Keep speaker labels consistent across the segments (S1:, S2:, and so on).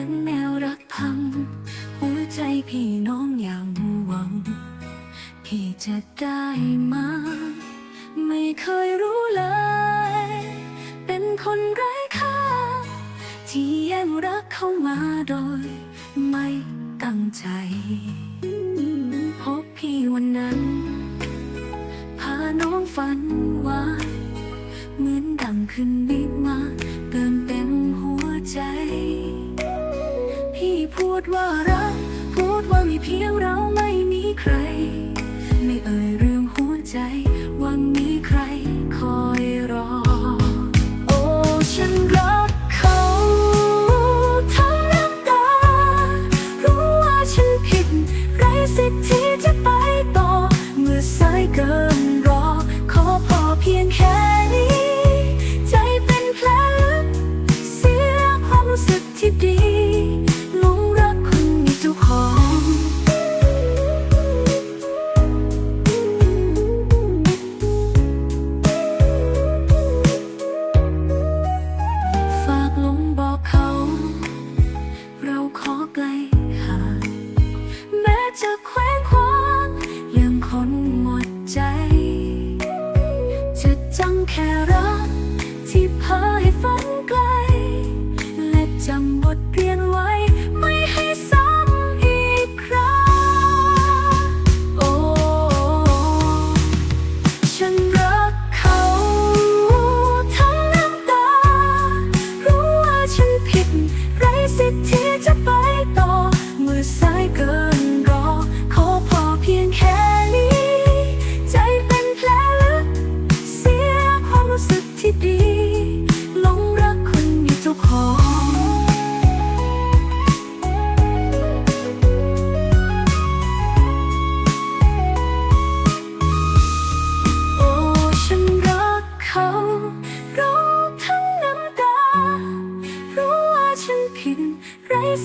S1: ือนแนวรักพี่น้องอย่างหวัง พี่จะได้มา ไม่เคยรู้เลย เป็นคนไร้ค่า ที่แย่งรักเข้ามาโดย ไม่ตั้งใจ พบพี่วันนั้น พาน้องฝันหวาเหมือนดังขึ้นนิดมาเติมเต็มหัวใจ พี่พูดว่ารัก พูดว่ามีเพียงเราไม่มีใคร ไม่เอ่ยเรื่องหัวใจ ลห่างแม้จะแขวงคว้างยังคนหมดใจ จะจังแค่รัก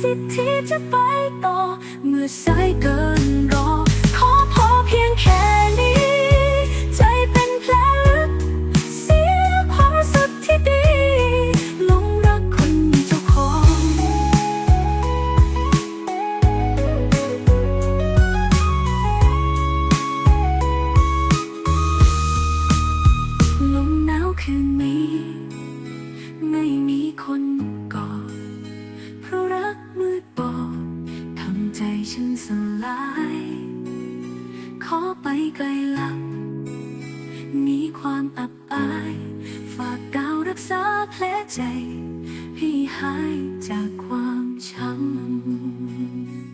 S1: สิทธิ์ที่จะไปต่อ เมื่อสายเกิน ขอไปไกลลับหนีความอับอาย ฝากดาวรักษาแผลใจ ให้หายจากความช้ำ